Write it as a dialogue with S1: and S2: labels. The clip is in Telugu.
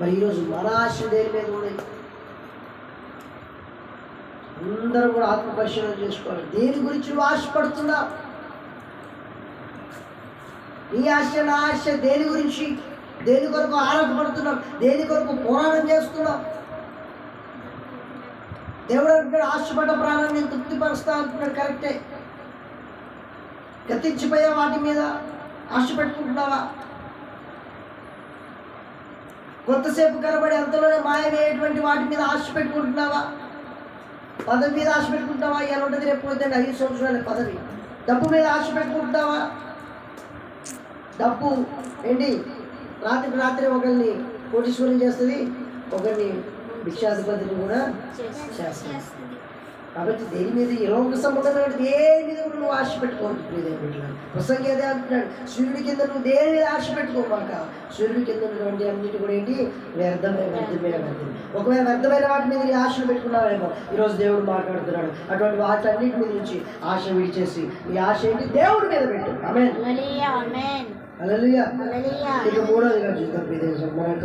S1: మరి ఈరోజు మన ఆశ దేని మీద ఉంది? అందరూ కూడా ఆత్మపరిశీలన చేసుకోవాలి. దేని గురించి నువ్వు ఆశపడుతున్నా? నీ ఆశ నా ఆశ దేని గురించి? దేని కొరకు ఆరాటపడుతున్నావు? దేని కొరకు పోరాటం చేస్తున్నావు? దేవుడు అంటున్నాడు ఆశపడ్డ ప్రాణాన్ని నేను తృప్తిపరుస్తా అంటున్నాడు కరెక్టే. గతించిపోయే వాటి మీద ఆశ పెట్టుకుంటున్నావా? కొంతసేపు కనబడి అంతలోనే మాయమయ్యేటువంటి వాటి మీద ఆశ పెట్టుకుంటున్నావా? పదవి మీద ఆశ పెట్టుకుంటావా ఎలా ఉంటుంది రేపు పొద్దున్న ఐదు సంవత్సరాల పదవి. డబ్బు మీద ఆశ పెట్టుకుంటావా డబ్బు ఏంటి? రాత్రికి రాత్రి ఒకరిని కోటీశ్వరం చేస్తుంది ఒకరిని భిక్షాధిపతిని కూడా చేస్తుంది. కాబట్టి దేని మీద ఈ లోక సంబంధమైన దేని మీద కూడా నువ్వు ఆశ పెట్టుకోవద్దు ప్రియదేవి బిడ్డలారా. ప్రసంగి అదే అంటున్నాడు సూర్యుడి కింద నువ్వు దేని మీద ఆశ పెట్టుకోమాక? సూర్యుడి కింద ఉన్నటువంటి అన్నిటి కూడా ఏంటి? వ్యర్థమైన వ్యర్థమైన వ్యర్థం ఒకవేళ వ్యర్థమైన వాటి మీద నీ ఆశలు పెట్టుకున్నావేమో ఈరోజు దేవుడు మాట్లాడుతున్నాడు. అటువంటి వాటన్నిటి మీద నుంచి ఆశ విడిచేసి నీ ఆశ ఏంటి? దేవుడి మీద పెట్టు. అలలుయా ఇక మూడోదిగా చూద్దాం యొక్క